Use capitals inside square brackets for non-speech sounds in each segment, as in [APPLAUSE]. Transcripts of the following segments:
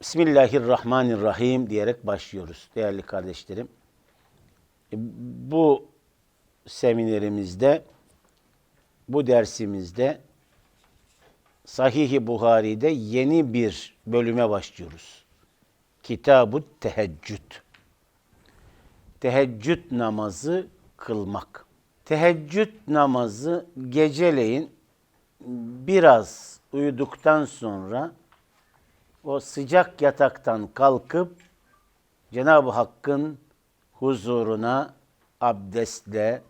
Bismillahirrahmanirrahim diyerek başlıyoruz değerli kardeşlerim. E, Bu seminerimizde, bu dersimizde Sahih-i Buhari'de yeni bir bölüme başlıyoruz. Kitab-ı Teheccüd. Teheccüd namazı kılmak. Teheccüd namazı geceleyin biraz uyuduktan sonra o sıcak yataktan kalkıp Cenab-ı Hakk'ın huzuruna abdestle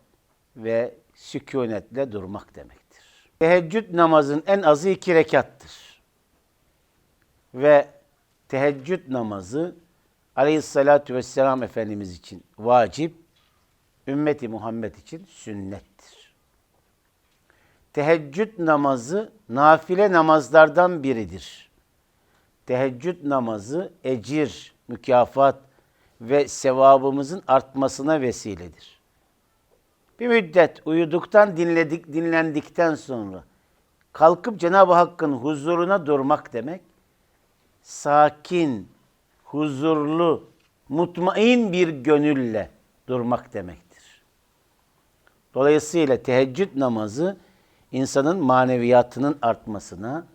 ve sükunetle durmak demektir. Teheccüd namazın en azı iki rekattır. Ve teheccüd namazı aleyhissalatü vesselam Efendimiz için vacip, ümmeti Muhammed için sünnettir. Teheccüd namazı nafile namazlardan biridir teheccüd namazı ecir, mükafat ve sevabımızın artmasına vesiledir. Bir müddet uyuduktan dinledik, dinlendikten sonra kalkıp Cenab-ı Hakk'ın huzuruna durmak demek, sakin, huzurlu, mutmain bir gönülle durmak demektir. Dolayısıyla teheccüd namazı insanın maneviyatının artmasına,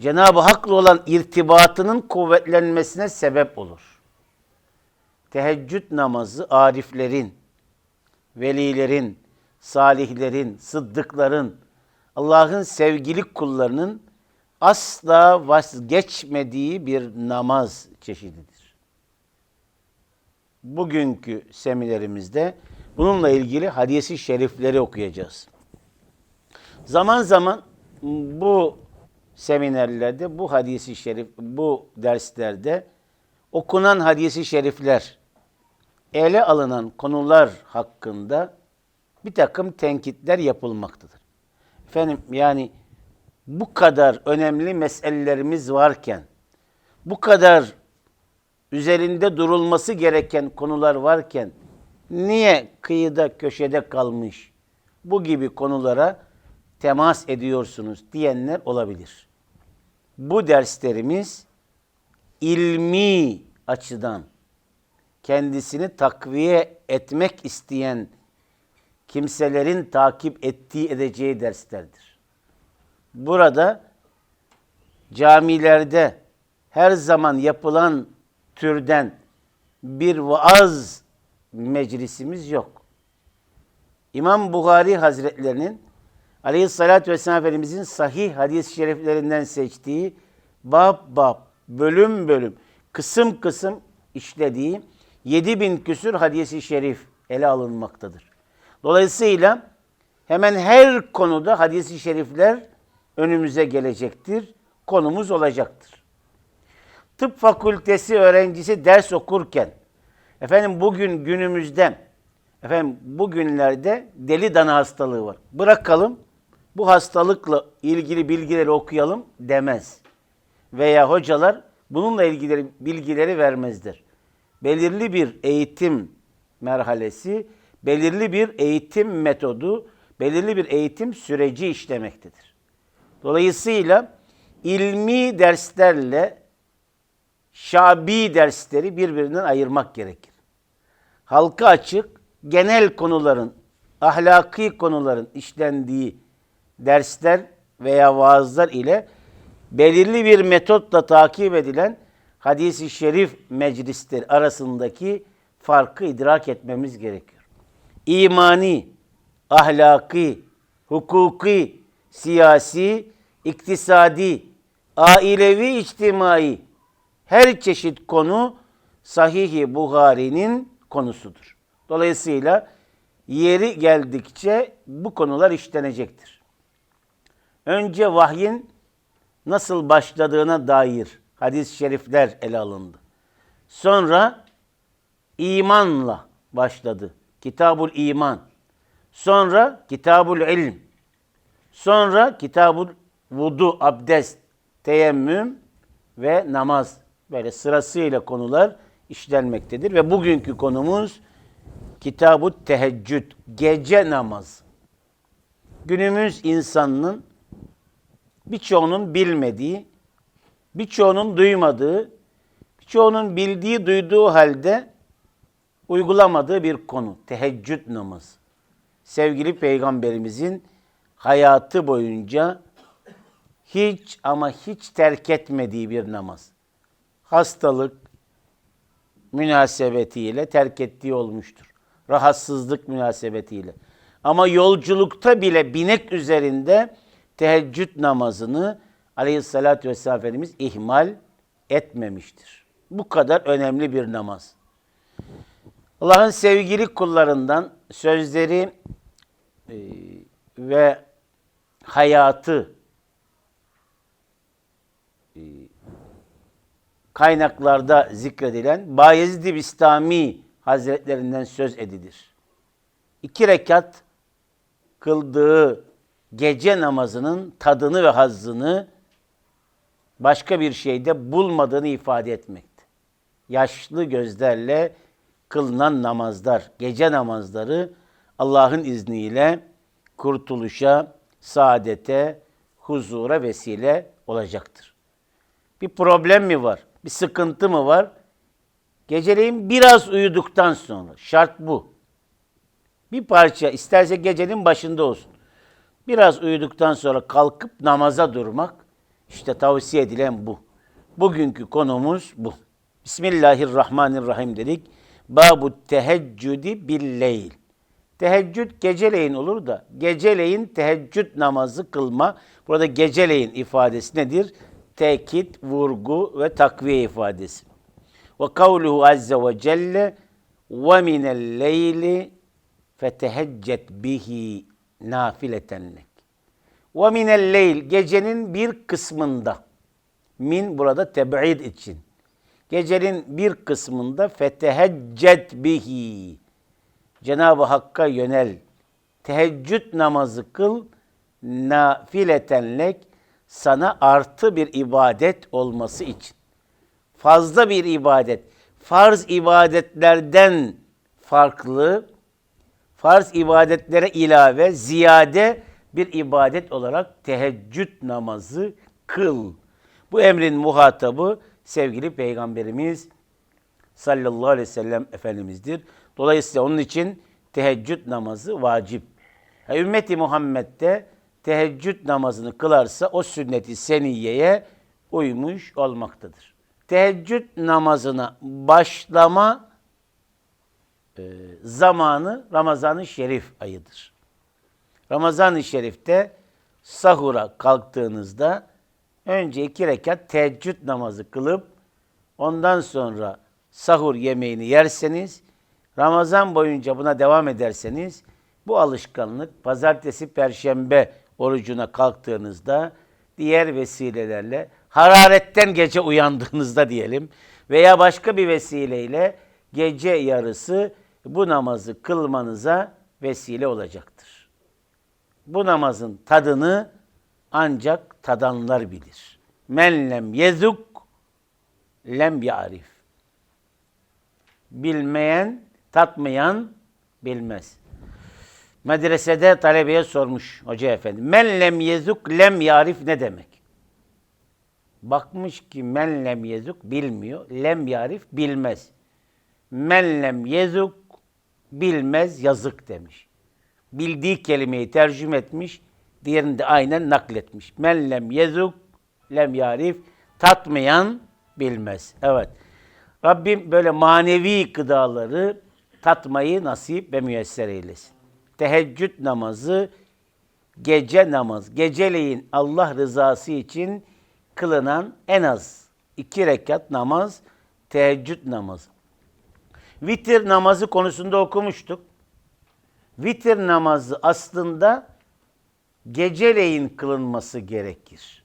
Cenab-ı Hak'la olan irtibatının kuvvetlenmesine sebep olur. Teheccüd namazı ariflerin, velilerin, salihlerin, sıddıkların, Allah'ın sevgili kullarının asla vazgeçmediği bir namaz çeşididir. Bugünkü seminerimizde bununla ilgili hadisi şerifleri okuyacağız. Zaman zaman bu seminerlerde bu hadisi şerif, bu derslerde okunan hadisi şerifler, ele alınan konular hakkında bir takım tenkitler yapılmaktadır. Efendim yani bu kadar önemli meselelerimiz varken, bu kadar üzerinde durulması gereken konular varken, niye kıyıda köşede kalmış bu gibi konulara temas ediyorsunuz diyenler olabilir. Bu derslerimiz ilmi açıdan kendisini takviye etmek isteyen kimselerin takip ettiği edeceği derslerdir. Burada camilerde her zaman yapılan türden bir vaaz meclisimiz yok. İmam Bukhari Hazretlerinin Aleyhissalatü Vesselam Efendimizin sahih hadis-i şeriflerinden seçtiği bab bab, bölüm bölüm, kısım kısım işlediği 7000 küsür hadisi şerif ele alınmaktadır. Dolayısıyla hemen her konuda hadisi şerifler önümüze gelecektir, konumuz olacaktır. Tıp fakültesi öğrencisi ders okurken, efendim bugün günümüzde, efendim bugünlerde deli dana hastalığı var. Bırakalım, bu hastalıkla ilgili bilgileri okuyalım demez. Veya hocalar bununla ilgili bilgileri vermezdir. Belirli bir eğitim merhalesi, belirli bir eğitim metodu, belirli bir eğitim süreci işlemektedir. Dolayısıyla ilmi derslerle şabi dersleri birbirinden ayırmak gerekir. Halka açık, genel konuların, ahlaki konuların işlendiği dersler veya vaazlar ile belirli bir metotla takip edilen hadisi şerif meclisleri arasındaki farkı idrak etmemiz gerekiyor. İmani, ahlaki, hukuki, siyasi, iktisadi, ailevi, içtimai her çeşit konu Sahih-i Buhari'nin konusudur. Dolayısıyla yeri geldikçe bu konular işlenecektir. Önce vahyin nasıl başladığına dair hadis-i şerifler ele alındı. Sonra imanla başladı. Kitabul iman. Sonra kitabul ilm. Sonra kitabul vudu, abdest, teyemmüm ve namaz. Böyle sırasıyla konular işlenmektedir. Ve bugünkü konumuz Kitab-ı Teheccüd, gece namazı. Günümüz insanının birçoğunun bilmediği, birçoğunun duymadığı çoğunun bildiği, duyduğu halde uygulamadığı bir konu. Teheccüd namazı. Sevgili Peygamberimizin hayatı boyunca hiç ama hiç terk etmediği bir namaz. Hastalık münasebetiyle terk ettiği olmuştur. Rahatsızlık münasebetiyle. Ama yolculukta bile binek üzerinde teheccüd namazını aleyhissalatü vesselam Efendimiz ihmal etmemiştir. Bu kadar önemli bir namaz. Allah'ın sevgili kullarından sözleri e, ve hayatı e, kaynaklarda zikredilen Bayezid-i Bistami Hazretlerinden söz edilir. İki rekat kıldığı gece namazının tadını ve hazzını başka bir şeyde bulmadığını ifade etmekte. Yaşlı gözlerle kılınan namazlar, gece namazları Allah'ın izniyle kurtuluşa, saadete, huzura vesile olacaktır. Bir problem mi var? Bir sıkıntı mı var? Geceleyin biraz uyuduktan sonra. Şart bu. Bir parça isterse gecenin başında olsun. Biraz uyuduktan sonra kalkıp namaza durmak işte tavsiye edilen bu. Bugünkü konumuz bu. Bismillahirrahmanirrahim dedik. Babu teheccüdi billeyl. Teheccüd geceleyin olur da geceleyin teheccüd namazı kılma. Burada geceleyin ifadesi nedir? Tekit, vurgu ve takviye ifadesi. Ve kavluhu azze ve celle ve minel leyli feteheccet bihi nafileten lek. Ve minel leyl gecenin bir kısmında. Min burada teb'id için. Gecenin bir kısmında feteheccet bihi. Cenab-ı Hakk'a yönel. Teheccüd namazı kıl. Nafiletenlek sana artı bir ibadet olması için. Fazla bir ibadet. Farz ibadetlerden farklı, farz ibadetlere ilave, ziyade bir ibadet olarak teheccüd namazı kıl. Bu emrin muhatabı sevgili Peygamberimiz sallallahu aleyhi ve sellem Efendimiz'dir. Dolayısıyla onun için teheccüd namazı vacip. Yani ümmeti Muhammed'de teheccüd namazını kılarsa o sünneti seniyeye uymuş olmaktadır. Teheccüd namazına başlama e, zamanı Ramazan-ı Şerif ayıdır. Ramazan-ı Şerif'te sahura kalktığınızda önce iki rekat teheccüd namazı kılıp ondan sonra sahur yemeğini yerseniz Ramazan boyunca buna devam ederseniz bu alışkanlık pazartesi, perşembe orucuna kalktığınızda diğer vesilelerle hararetten gece uyandığınızda diyelim veya başka bir vesileyle gece yarısı bu namazı kılmanıza vesile olacaktır. Bu namazın tadını ancak tadanlar bilir. Men lem yezuk lem yarif. Bilmeyen, tatmayan bilmez. Medresede talebeye sormuş hoca efendi. Men lem yezuk lem yarif ne demek? Bakmış ki men lem yezuk bilmiyor. Lem yarif bilmez. Men lem yezuk bilmez yazık demiş. Bildiği kelimeyi tercüme etmiş. Diğerini de aynen nakletmiş. Men lem yezuk lem yarif tatmayan bilmez. Evet. Rabbim böyle manevi gıdaları tatmayı nasip ve müyesser eylesin. Teheccüd namazı gece namaz. Geceleyin Allah rızası için kılınan en az iki rekat namaz teheccüd namazı. Vitir namazı konusunda okumuştuk. Vitir namazı aslında geceleyin kılınması gerekir.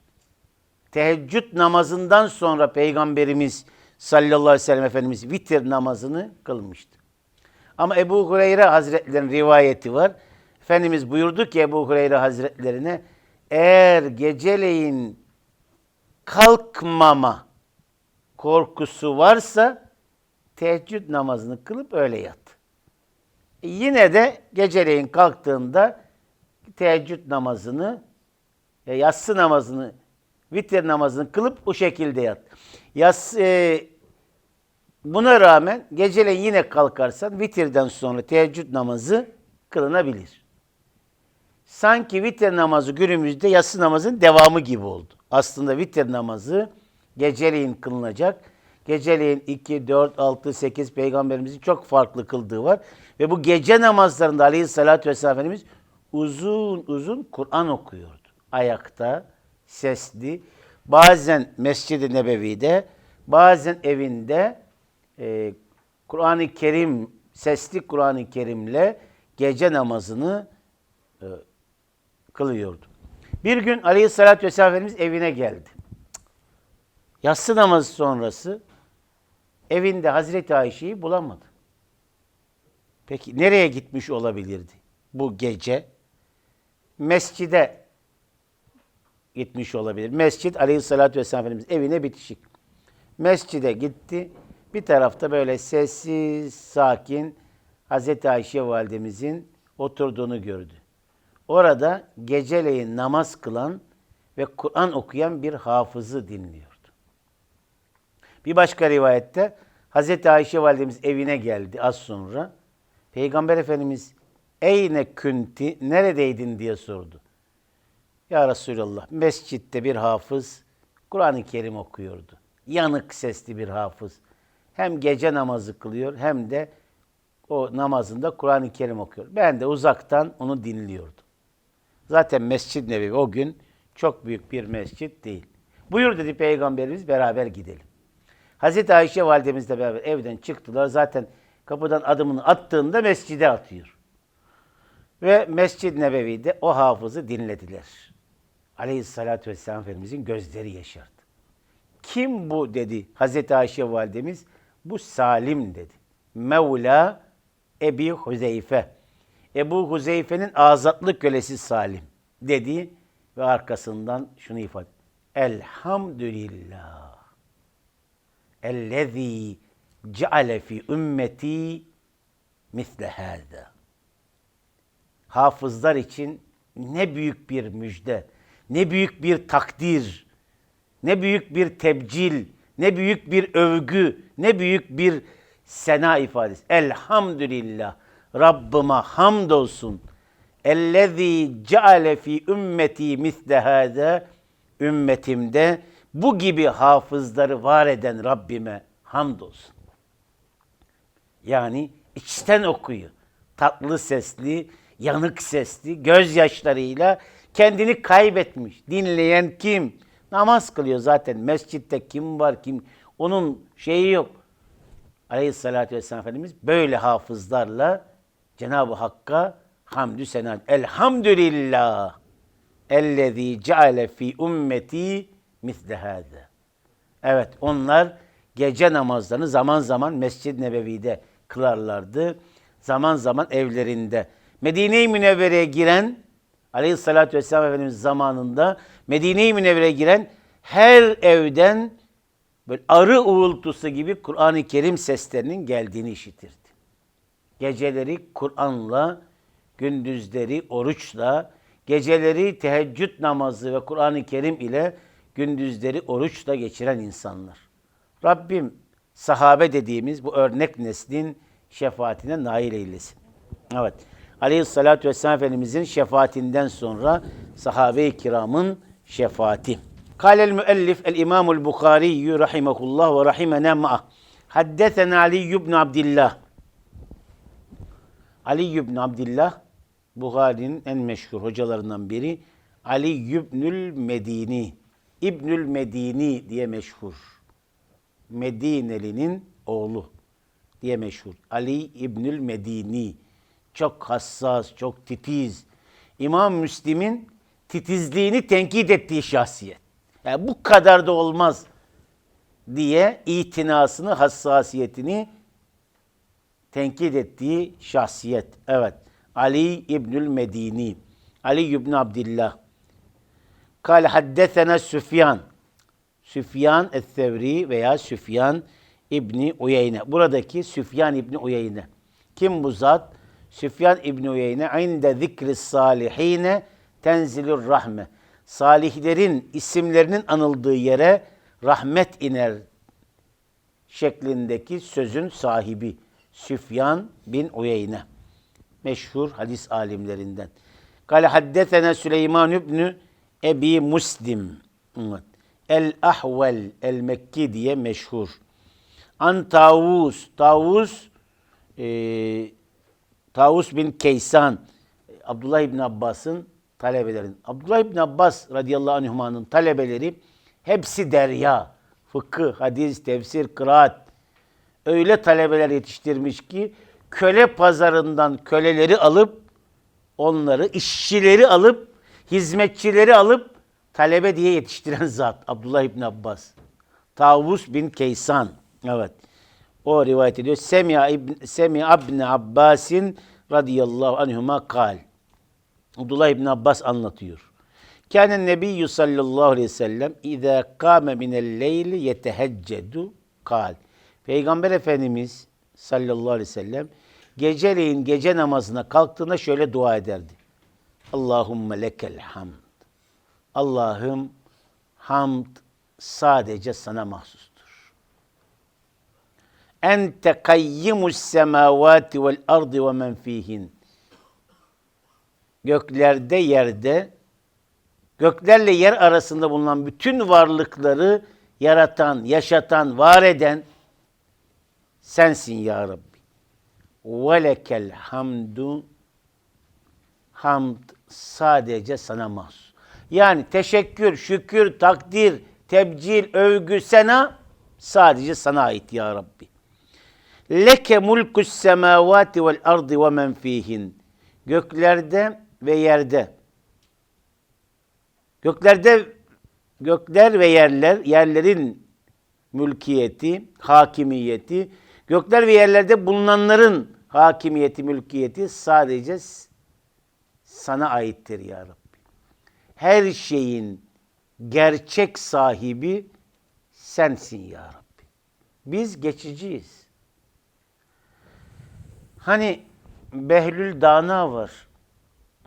Teheccüd namazından sonra Peygamberimiz sallallahu aleyhi ve sellem Efendimiz vitir namazını kılmıştı. Ama Ebu Hureyre Hazretleri'nin rivayeti var. Efendimiz buyurdu ki Ebu Hureyre Hazretlerine eğer geceleyin kalkmama korkusu varsa teheccüd namazını kılıp öyle yat. E yine de geceleyin kalktığında teheccüd namazını, e, yatsı namazını, vitir namazını kılıp o şekilde yat. Yas, e, Buna rağmen geceleyin yine kalkarsan vitirden sonra teheccüd namazı kılınabilir. Sanki vitir namazı günümüzde yatsı namazın devamı gibi oldu. Aslında vitir namazı geceleyin kılınacak. Geceleyin 2, 4, 6, 8 peygamberimizin çok farklı kıldığı var. Ve bu gece namazlarında aleyhissalatü vesselam Efendimiz uzun uzun Kur'an okuyordu. Ayakta, sesli. Bazen Mescid-i Nebevi'de, bazen evinde e, Kur'an-ı Kerim, sesli Kur'an-ı Kerim'le gece namazını e, kılıyordu. Bir gün Aleyhisselatü Vesselam Efendimiz evine geldi. Yatsı namazı sonrası evinde Hazreti Ayşe'yi bulamadı. Peki nereye gitmiş olabilirdi bu gece? Mescide gitmiş olabilir. Mescid Aleyhisselatü Vesselam Efendimiz evine bitişik. Mescide gitti. Bir tarafta böyle sessiz, sakin Hazreti Ayşe validemizin oturduğunu gördü. Orada geceleyin namaz kılan ve Kur'an okuyan bir hafızı dinliyordu. Bir başka rivayette Hazreti Ayşe validemiz evine geldi az sonra. Peygamber Efendimiz eyne künti neredeydin diye sordu. Ya Resulallah mescitte bir hafız Kur'an-ı Kerim okuyordu. Yanık sesli bir hafız. Hem gece namazı kılıyor hem de o namazında Kur'an-ı Kerim okuyor. Ben de uzaktan onu dinliyordum. Zaten Mescid Nebevi o gün çok büyük bir mescit değil. Buyur dedi Peygamberimiz beraber gidelim. Hazreti Ayşe validemizle beraber evden çıktılar. Zaten kapıdan adımını attığında mescide atıyor. Ve Mescid-i Nebevi'de o hafızı dinlediler. Aleyhissalatü vesselam Efendimizin gözleri yaşardı. Kim bu dedi Hazreti Ayşe validemiz. Bu Salim dedi. Mevla Ebi Huzeyfe. Ebu Huzeyfe'nin azatlı kölesi Salim dedi ve arkasından şunu ifade. Elhamdülillah. Ellezî ceale fi ümmeti misle hâzâ. Hafızlar için ne büyük bir müjde, ne büyük bir takdir, ne büyük bir tebcil, ne büyük bir övgü, ne büyük bir sena ifadesi. Elhamdülillah. Rabbıma hamdolsun. Ellezî ceale fi ümmeti misle hâzâ. Ümmetimde bu gibi hafızları var eden Rabbime hamdolsun. Yani içten okuyor. Tatlı sesli, yanık sesli, gözyaşlarıyla kendini kaybetmiş. Dinleyen kim? Namaz kılıyor zaten. Mescitte kim var kim? Onun şeyi yok. Aleyhissalatü vesselam Efendimiz böyle hafızlarla Cenab-ı Hakk'a hamdü sena. Elhamdülillah. Ellezî ceale fi ümmeti misle hâzâ. Evet onlar gece namazlarını zaman zaman Mescid-i Nebevi'de kılarlardı. Zaman zaman evlerinde. Medine-i Münevvere'ye giren Aleyhissalatü Vesselam Efendimiz zamanında Medine-i Münevvere'ye giren her evden böyle arı uğultusu gibi Kur'an-ı Kerim seslerinin geldiğini işitirdi. Geceleri Kur'an'la, gündüzleri oruçla, geceleri teheccüd namazı ve Kur'an-ı Kerim ile gündüzleri oruçla geçiren insanlar. Rabbim sahabe dediğimiz bu örnek neslin şefaatine nail eylesin. Evet. Aleyhissalatü vesselam Efendimizin şefaatinden sonra sahabe-i kiramın şefaati. Kâlel müellif el imamul Bukhari rahimehullah ve rahimena ma'ah. Haddesena Ali ibn Abdillah. Ali ibn Abdillah Bukhari'nin en meşhur hocalarından biri. Ali ibnül Medini. İbnül Medini diye meşhur. Medineli'nin oğlu diye meşhur. Ali İbnül Medini. Çok hassas, çok titiz. İmam Müslim'in titizliğini tenkit ettiği şahsiyet. Yani bu kadar da olmaz diye itinasını, hassasiyetini tenkit ettiği şahsiyet. Evet. Ali İbnül Medini. Ali İbn Abdillah. Kal haddesena Süfyan. Süfyan es-Sevri veya Süfyan İbni Uyeyne. Buradaki Süfyan İbni Uyeyne. Kim bu zat? Süfyan İbni Uyeyne inde zikri salihine tenzilur rahme. Salihlerin isimlerinin anıldığı yere rahmet iner şeklindeki sözün sahibi Süfyan bin Uyeyne. Meşhur hadis alimlerinden. Kale haddetene Süleyman ibn Ebi Muslim. El Ahvel El Mekki diye meşhur. An Tavus. Tavus e, Tavus bin Keysan. Abdullah İbn Abbas'ın talebelerin. Abdullah İbn Abbas radıyallahu anhuma'nın talebeleri hepsi derya. Fıkıh, hadis, tefsir, kıraat. Öyle talebeler yetiştirmiş ki köle pazarından köleleri alıp onları, işçileri alıp, hizmetçileri alıp talebe diye yetiştiren [LAUGHS] zat Abdullah İbn Abbas. Tavus bin Keysan. Evet. O rivayet ediyor. Semi'a ibn Semi'a ibn Abbasin radıyallahu anhuma kal. Abdullah İbn Abbas anlatıyor. Kâne nebiyyü sallallahu aleyhi ve sellem izâ kâme minel leyli yeteheccedu kal. Peygamber Efendimiz sallallahu aleyhi ve sellem geceleyin gece namazına kalktığında şöyle dua ederdi. Allahümme lekel hamd. Allah'ım hamd sadece sana mahsustur. Ente kayyimus semavati vel ardı ve men fihin. Göklerde, yerde, göklerle yer arasında bulunan bütün varlıkları yaratan, yaşatan, var eden sensin ya Rabbi. Ve lekel hamdu hamd sadece sana mahsus. Yani teşekkür, şükür, takdir, tebcil, övgü, sena sadece sana ait ya Rabbi. Leke mulkus semavati vel ardı ve men fihin. Göklerde ve yerde. Göklerde gökler ve yerler, yerlerin mülkiyeti, hakimiyeti, gökler ve yerlerde bulunanların hakimiyeti, mülkiyeti sadece sana aittir ya Rabbi. Her şeyin gerçek sahibi sensin ya Rabbi. Biz geçiciyiz. Hani Behlül Dana var.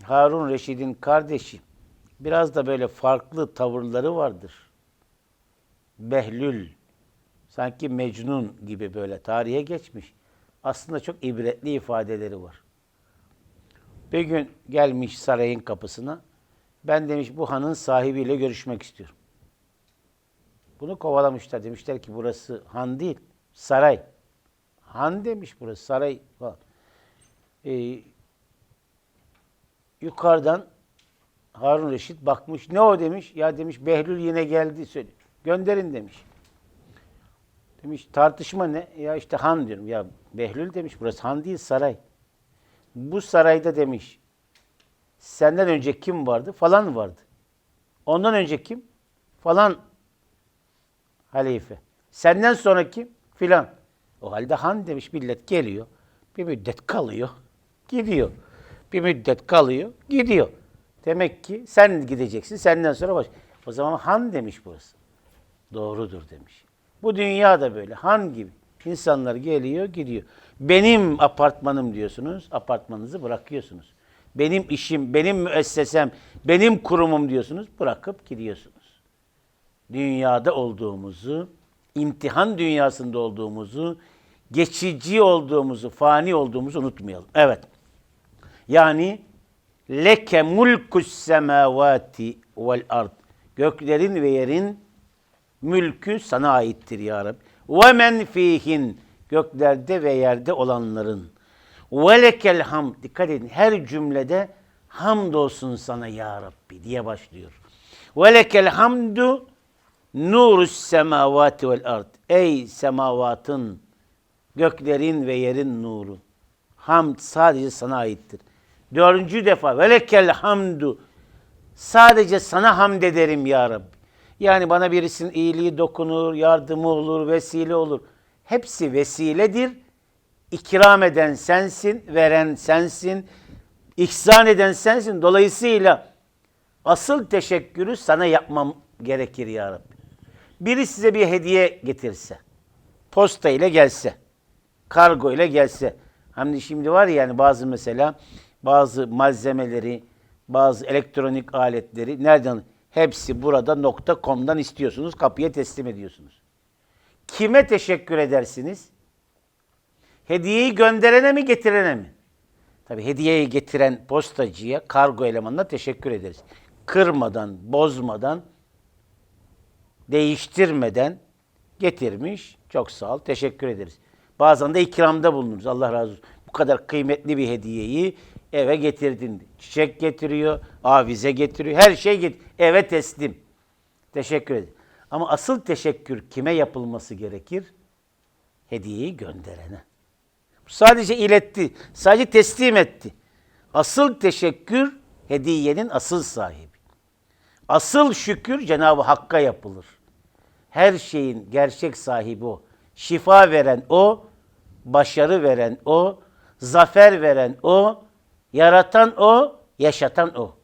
Harun Reşid'in kardeşi. Biraz da böyle farklı tavırları vardır. Behlül. Sanki Mecnun gibi böyle tarihe geçmiş. Aslında çok ibretli ifadeleri var. Bir gün gelmiş sarayın kapısına. Ben demiş bu hanın sahibiyle görüşmek istiyorum. Bunu kovalamışlar. Demişler ki burası han değil, saray. Han demiş burası, saray falan. Ee, yukarıdan Harun Reşit bakmış. Ne o demiş? Ya demiş Behlül yine geldi söyle. Gönderin demiş. Demiş tartışma ne? Ya işte han diyorum. Ya Behlül demiş burası han değil saray. Bu sarayda demiş senden önce kim vardı? Falan vardı. Ondan önce kim? Falan halife. Senden sonra kim? Filan. O halde han demiş millet geliyor. Bir müddet kalıyor. Gidiyor. Bir müddet kalıyor. Gidiyor. Demek ki sen gideceksin. Senden sonra baş. O zaman han demiş burası. Doğrudur demiş. Bu dünya da böyle. Han gibi. İnsanlar geliyor, gidiyor. Benim apartmanım diyorsunuz. Apartmanınızı bırakıyorsunuz. Benim işim, benim müessesem, benim kurumum diyorsunuz. Bırakıp gidiyorsunuz. Dünyada olduğumuzu, imtihan dünyasında olduğumuzu, geçici olduğumuzu, fani olduğumuzu unutmayalım. Evet. Yani leke mulkus semavati vel ard. Göklerin ve yerin mülkü sana aittir ya Rabbi. Ve men fihin. Göklerde ve yerde olanların. Ve lekel ham. Dikkat edin her cümlede hamdolsun sana ya Rabbi diye başlıyor. Ve lekel hamdu nurus semavati vel ard. Ey semavatın, göklerin ve yerin nuru. Hamd sadece sana aittir. Dördüncü defa velekel hamdu. Sadece sana hamd ederim ya Rabbi. Yani bana birisinin iyiliği dokunur, yardımı olur, vesile olur. Hepsi vesiledir. İkram eden sensin, veren sensin, ihsan eden sensin. Dolayısıyla asıl teşekkürü sana yapmam gerekir ya Rabbi. Biri size bir hediye getirse, posta ile gelse, kargo ile gelse. Hani şimdi var ya yani bazı mesela bazı malzemeleri, bazı elektronik aletleri nereden? Hepsi burada .com'dan istiyorsunuz, kapıya teslim ediyorsunuz. kime teşekkür edersiniz? Hediyeyi gönderene mi getirene mi? Tabi hediyeyi getiren postacıya, kargo elemanına teşekkür ederiz. Kırmadan, bozmadan, değiştirmeden getirmiş. Çok sağ ol, teşekkür ederiz. Bazen de ikramda bulunuruz. Allah razı olsun. Bu kadar kıymetli bir hediyeyi eve getirdin. Çiçek getiriyor, avize getiriyor, her şey get eve teslim. Teşekkür ederim. Ama asıl teşekkür kime yapılması gerekir? Hediyeyi gönderene. Sadece iletti, sadece teslim etti. Asıl teşekkür hediyenin asıl sahibi. Asıl şükür Cenab-ı Hakk'a yapılır. Her şeyin gerçek sahibi o. Şifa veren o, başarı veren o, zafer veren o, yaratan o, yaşatan o.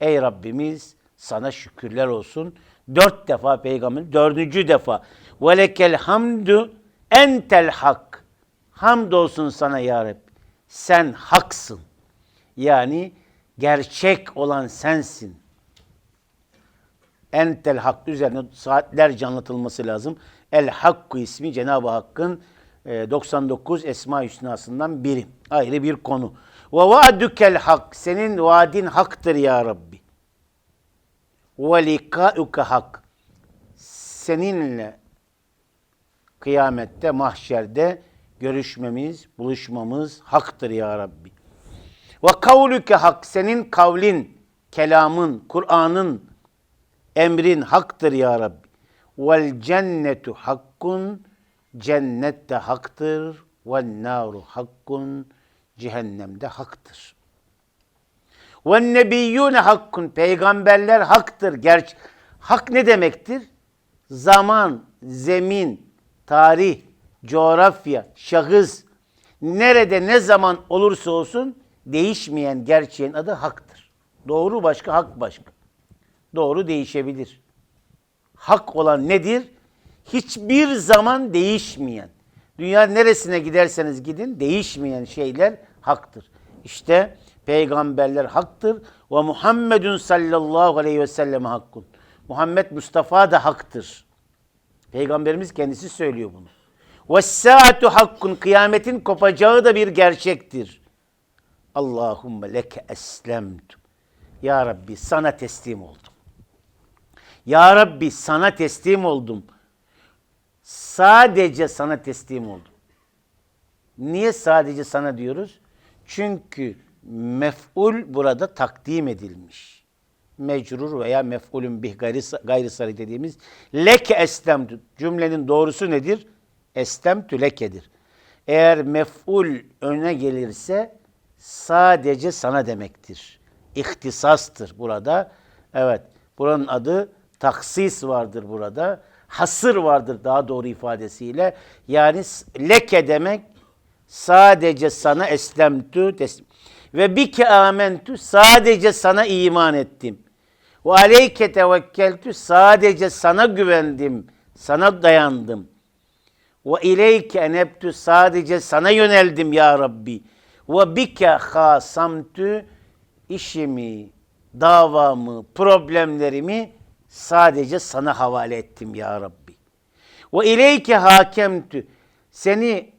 Ey Rabbimiz sana şükürler olsun. Dört defa peygamber, dördüncü defa. Ve lekel hamdu entel hak. Hamdolsun sana ya Rabbi. Sen haksın. Yani gerçek olan sensin. Entel hak üzerine saatlerce anlatılması lazım. El Hakkı ismi Cenab-ı Hakk'ın e, 99 Esma Hüsna'sından biri. Ayrı bir konu. Ve vaadukel hak. Senin vaadin haktır ya Rabbi. Ve likâuke hak. Seninle kıyamette, mahşerde görüşmemiz, buluşmamız haktır ya Rabbi. Ve kavluke hak. Senin kavlin, kelamın, Kur'an'ın, emrin haktır ya Rabbi. Vel cennetu hakkun. Cennet de haktır. Vel naru hakkun. Cehennem de haktır. Ve nebiyyune hakkun. Peygamberler haktır. Gerçi hak ne demektir? Zaman, zemin, tarih, coğrafya, şahıs nerede ne zaman olursa olsun değişmeyen gerçeğin adı haktır. Doğru başka, hak başka. Doğru değişebilir. Hak olan nedir? Hiçbir zaman değişmeyen. Dünya neresine giderseniz gidin değişmeyen şeyler haktır. İşte peygamberler haktır ve Muhammedun sallallahu aleyhi ve sellem hakkun. Muhammed Mustafa da haktır. Peygamberimiz kendisi söylüyor bunu. Ve saatu hakkun kıyametin kopacağı da bir gerçektir. Allahumme leke eslemtu. Ya Rabbi sana teslim oldum. Ya Rabbi sana teslim oldum. Sadece sana teslim oldum. Niye sadece sana diyoruz? Çünkü mef'ul burada takdim edilmiş. Mecrur veya mef'ulün bih gayri, sarı dediğimiz leke eslemtu. Cümlenin doğrusu nedir? Eslemtü lekedir. Eğer mef'ul öne gelirse sadece sana demektir. İhtisastır burada. Evet, buranın adı taksis vardır burada. Hasır vardır daha doğru ifadesiyle. Yani leke demek sadece sana eslemtü teslim. Ve bike amentü sadece sana iman ettim. Ve aleyke tevekkeltü sadece sana güvendim, sana dayandım. Ve ileyke enebtü sadece sana yöneldim ya Rabbi. Ve bike hasamtü işimi, davamı, problemlerimi sadece sana havale ettim ya Rabbi. Ve ileyke hakemtü seni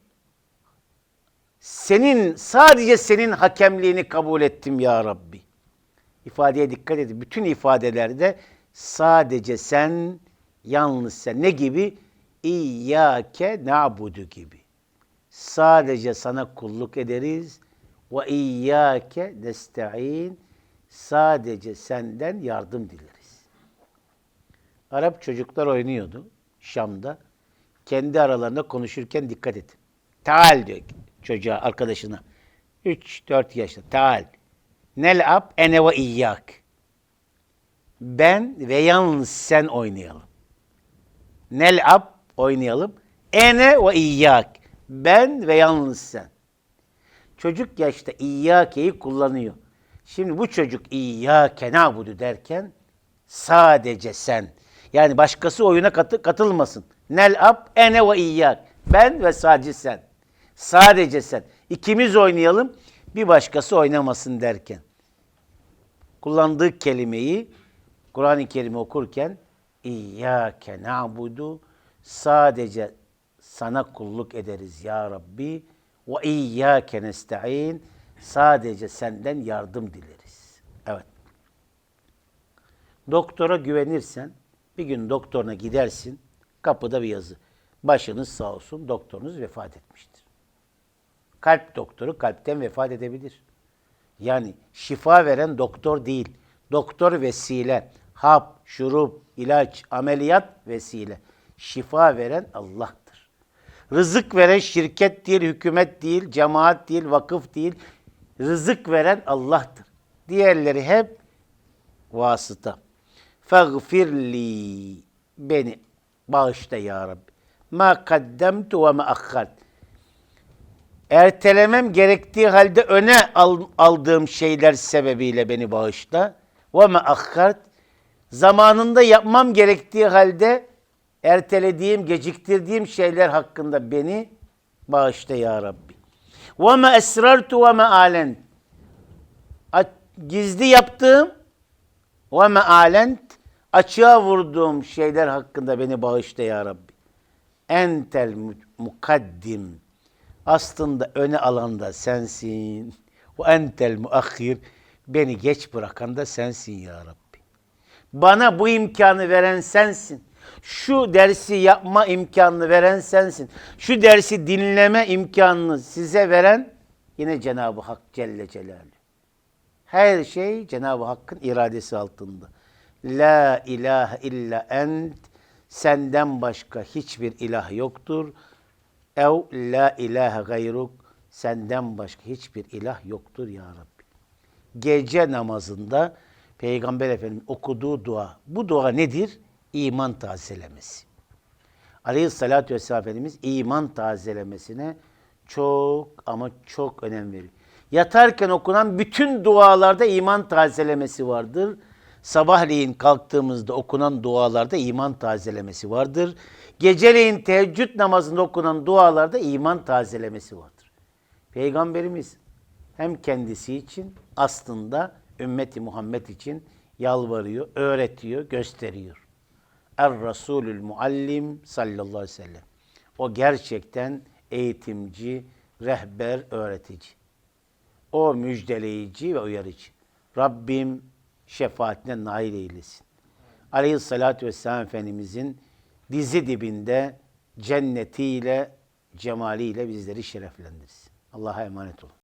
senin sadece senin hakemliğini kabul ettim ya Rabbi. İfadeye dikkat edin. Bütün ifadelerde sadece sen, yalnız sen. Ne gibi? İyyâke na'budu gibi. Sadece sana kulluk ederiz. Ve iyyâke nesta'in. Sadece senden yardım dileriz. Arap çocuklar oynuyordu Şam'da. Kendi aralarında konuşurken dikkat edin. Taal diyor çocuğa, arkadaşına. 3-4 yaşta. Taal. Nel'ab ene ve iyyak. Ben ve yalnız sen oynayalım. Nel'ab oynayalım. Ene ve iyyak. Ben ve yalnız sen. Çocuk yaşta iyyakeyi kullanıyor. Şimdi bu çocuk iyyâke na'budu derken sadece sen. Yani başkası oyuna katı, katılmasın. Nel ab ene ve iyyak. Ben ve sadece sen. Sadece sen. İkimiz oynayalım. Bir başkası oynamasın derken. Kullandığı kelimeyi Kur'an-ı Kerim okurken İyyâke na'budu Sadece sana kulluk ederiz ya Rabbi. Ve iyyâke nesta'in. Sadece senden yardım dileriz. Evet. Doktora güvenirsen bir gün doktoruna gidersin. Kapıda bir yazı. Başınız sağ olsun doktorunuz vefat etmiştir. Kalp doktoru kalpten vefat edebilir. Yani şifa veren doktor değil. Doktor vesile. Hap, şurup, ilaç, ameliyat vesile. Şifa veren Allah'tır. Rızık veren şirket değil, hükümet değil, cemaat değil, vakıf değil. Rızık veren Allah'tır. Diğerleri hep vasıta. Fagfirli beni bağışla ya Rabbi. Ma kaddemtu ve ma akhart. Ertelemem gerektiği halde öne al- aldığım şeyler sebebiyle beni bağışla. Ve ma akhart. Zamanında yapmam gerektiği halde ertelediğim, geciktirdiğim şeyler hakkında beni bağışla ya Rabbi. Ve ma esrartu ve ma alent. Gizli yaptığım ve mealent açığa vurduğum şeyler hakkında beni bağışla ya Rabbi. Entel mu- mukaddim. Aslında öne alan da sensin. Ve entel muakhir. Beni geç bırakan da sensin ya Rabbi. Bana bu imkanı veren sensin. Şu dersi yapma imkanını veren sensin. Şu dersi dinleme imkanını size veren yine Cenab-ı Hak Celle Celaluhu. Her şey Cenab-ı Hakk'ın iradesi altında. La ilahe illa ent. Senden başka hiçbir ilah yoktur. Ev la ilahe gayruk. Senden başka hiçbir ilah yoktur ya Rabbi. Gece namazında Peygamber Efendimiz okuduğu dua. Bu dua nedir? İman tazelemesi. Aleyhissalatü vesselam Efendimiz iman tazelemesine çok ama çok önem veriyor. Yatarken okunan bütün dualarda iman tazelemesi vardır. Sabahleyin kalktığımızda okunan dualarda iman tazelemesi vardır. Geceleyin teheccüd namazında okunan dualarda iman tazelemesi vardır. Peygamberimiz hem kendisi için aslında ümmeti Muhammed için yalvarıyor, öğretiyor, gösteriyor. Er Rasulül Muallim sallallahu aleyhi ve sellem. O gerçekten eğitimci, rehber, öğretici. O müjdeleyici ve uyarıcı. Rabbim şefaatine nail eylesin. Aleyhissalatü vesselam Efendimizin dizi dibinde cennetiyle, cemaliyle bizleri şereflendirsin. Allah'a emanet olun.